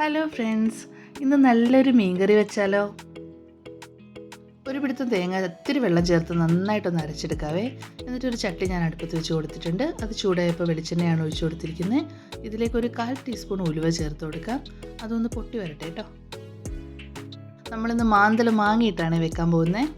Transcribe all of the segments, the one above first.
Hello friends ഇന്ന് നല്ലൊരു മീൻകറി വെച്ചാലോ? ഒരു പിടുത്തം തേങ്ങ ഒത്തിരി വെള്ളം ചേർത്ത് നന്നായിട്ടൊന്ന് അരച്ചെടുക്കാവേ. എന്നിട്ടൊരു ചട്ടി ഞാൻ അടുപ്പത്ത് വെച്ച് കൊടുത്തിട്ടുണ്ട്. അത് ചൂടായപ്പോൾ വെളിച്ചെണ്ണയാണ് ഒഴിച്ചു കൊടുത്തിരിക്കുന്നത് ഇതിലേക്ക് ഒരു കാൽ ടീസ്പൂൺ ഉലുവ ചേർത്ത് കൊടുക്കാം. അതൊന്ന് പൊട്ടി വരട്ടെ കേട്ടോ നമ്മളിന്ന് മാന്തൽ മാങ്ങിയിട്ടാണ് വെക്കാൻ പോകുന്നത്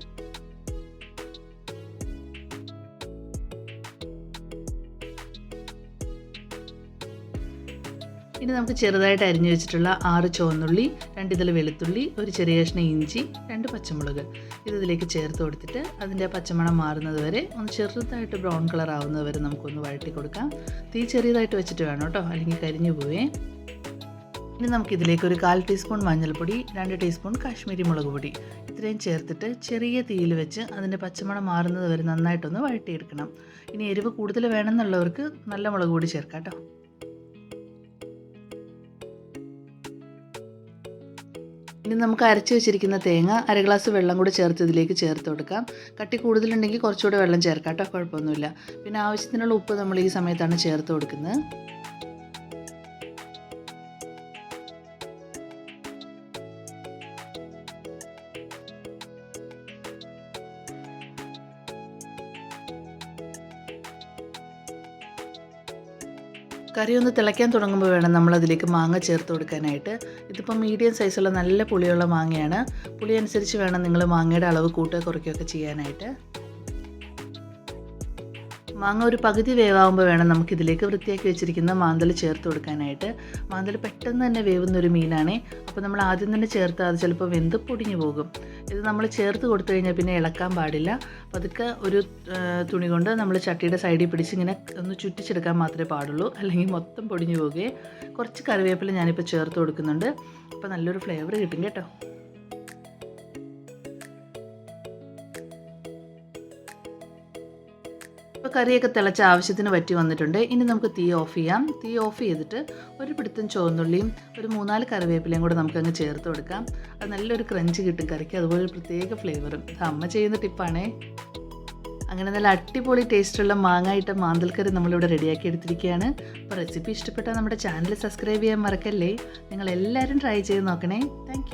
ഇനി നമുക്ക് ചെറുതായിട്ട് അരിഞ്ഞു വെച്ചിട്ടുള്ള ആറ് ചുവന്നുള്ളി രണ്ട് ഇതിൽ വെളുത്തുള്ളി ഒരു ചെറിയ കഷ്ണം ഇഞ്ചി രണ്ട് പച്ചമുളക്. ഇത് ഇതിലേക്ക് ചേർത്ത് കൊടുത്തിട്ട് അതിന്റെ പച്ചമണം മാറുന്നത് വരെ ഒന്ന് ചെറുതായിട്ട് ബ്രൗൺ കളർ ആവുന്നത് വരെ നമുക്കൊന്ന് വഴറ്റി കൊടുക്കാം. തീ ചെറിയതായിട്ട് വെച്ചിട്ട് വേണം കേട്ടോ അല്ലെങ്കിൽ കരിഞ്ഞു പോവേ. ഇനി നമുക്ക് ഇതിലേക്ക് ഒരു കാൽ ടീസ്പൂൺ മഞ്ഞൾപ്പൊടി രണ്ട് ടീസ്പൂൺ കാശ്മീരി മുളക് പൊടി ഇത്രയും ചേർത്തിട്ട് ചെറിയ തീയിൽ വെച്ച് അതിന്റെ പച്ചമണം മാറുന്നത് വരെ നന്നായിട്ടൊന്ന് വഴറ്റിയെടുക്കണം. ഇനി എരിവ് കൂടുതൽ വേണമെന്നുള്ളവർക്ക് നല്ല മുളക് പൊടി ചേർക്കാം കേട്ടോ. ഇനി നമുക്ക് അരച്ച് വെച്ചിരിക്കുന്ന തേങ്ങ അര ഗ്ലാസ് വെള്ളം കൂടി ചേർത്ത് ഇതിലേക്ക് ചേർത്ത് കൊടുക്കാം. കട്ടി കൂടുതലുണ്ടെങ്കിൽ കുറച്ചുകൂടെ വെള്ളം ചേർക്കാം കേട്ടോ കുഴപ്പമൊന്നുമില്ല. പിന്നെ ആവശ്യത്തിനുള്ള ഉപ്പ് നമ്മൾ ഈ സമയത്താണ് ചേർത്ത് കൊടുക്കുന്നത്. കറി ഒന്ന് തിളയ്ക്കാൻ തുടങ്ങുമ്പോൾ വേണം നമ്മൾ അതിലേക്ക് മാങ്ങ ചേർത്ത് കൊടുക്കാനായിട്ട്. ഇതിപ്പോൾ മീഡിയം സൈസുള്ള നല്ല പുളിയുള്ള മാങ്ങയാണ്. പുളി അനുസരിച്ച് വേണം നിങ്ങൾ മാങ്ങയുടെ അളവ് കൂട്ടുക കുറയ്ക്കുകയൊക്കെ ചെയ്യാനായിട്ട്. മാങ്ങ ഒരു പകുതി വേവാകുമ്പോൾ വേണം നമുക്ക് ഇതിലേക്ക് വൃത്തിയാക്കി വെച്ചിരിക്കുന്ന മാന്തൽ ചേർത്ത് കൊടുക്കാനായിട്ട്. മാന്തൽ പെട്ടെന്ന് തന്നെ വേവുന്ന ഒരു മീനാണ്. അപ്പോൾ നമ്മൾ ആദ്യം തന്നെ ചേർത്ത് അത് ചിലപ്പോൾ വെന്ത് പൊടിഞ്ഞു പോകും. ഇത് നമ്മൾ ചേർത്ത് കൊടുത്തു കഴിഞ്ഞാൽ പിന്നെ ഇളക്കാൻ പാടില്ല. പതുക്കെ ഒരു തുണി കൊണ്ട് നമ്മൾ ചട്ടിയുടെ സൈഡിൽ പിടിച്ച് ഇങ്ങനെ ഒന്ന് ചുറ്റിച്ചെടുക്കാൻ മാത്രമേ പാടുള്ളൂ. അല്ലെങ്കിൽ മൊത്തം പൊടിഞ്ഞു പോകുകയും. കുറച്ച് കറിവേപ്പില ഞാനിപ്പോൾ ചേർത്ത് കൊടുക്കുന്നുണ്ട്. അപ്പോൾ നല്ലൊരു ഫ്ലേവർ കിട്ടും കേട്ടോ. ഇപ്പോൾ കറിയൊക്കെ തിളച്ച ആവശ്യത്തിന് പറ്റി വന്നിട്ടുണ്ട്. ഇനി നമുക്ക് തീ ഓഫ് ചെയ്യാം. തീ ഓഫ് ചെയ്തിട്ട് ഒരു പിടുത്തം ചുവന്നുള്ളിയും ഒരു മൂന്നാൽ കറിവേപ്പിലയും കൂടെ നമുക്കങ്ങ് ചേർത്ത് കൊടുക്കാം. അത് നല്ലൊരു ക്രഞ്ച് കിട്ടും കറിക്ക്. അതുപോലെ ഒരു പ്രത്യേക ഫ്ലേവറും ഇത് അമ്മ ചെയ്യുന്ന ടിപ്പാണേ അങ്ങനെ നല്ല അടിപൊളി ടേസ്റ്റുള്ള മാങ്ങായിട്ട മാന്തൽക്കറി നമ്മളിവിടെ റെഡിയാക്കി എടുത്തിരിക്കുകയാണ്. അപ്പോൾ റെസിപ്പി ഇഷ്ടപ്പെട്ടാൽ നമ്മുടെ ചാനൽ സബ്സ്ക്രൈബ് ചെയ്യാൻ മറക്കല്ലേ? നിങ്ങൾ എല്ലാവരും ട്രൈ ചെയ്ത് നോക്കണേ. താങ്ക്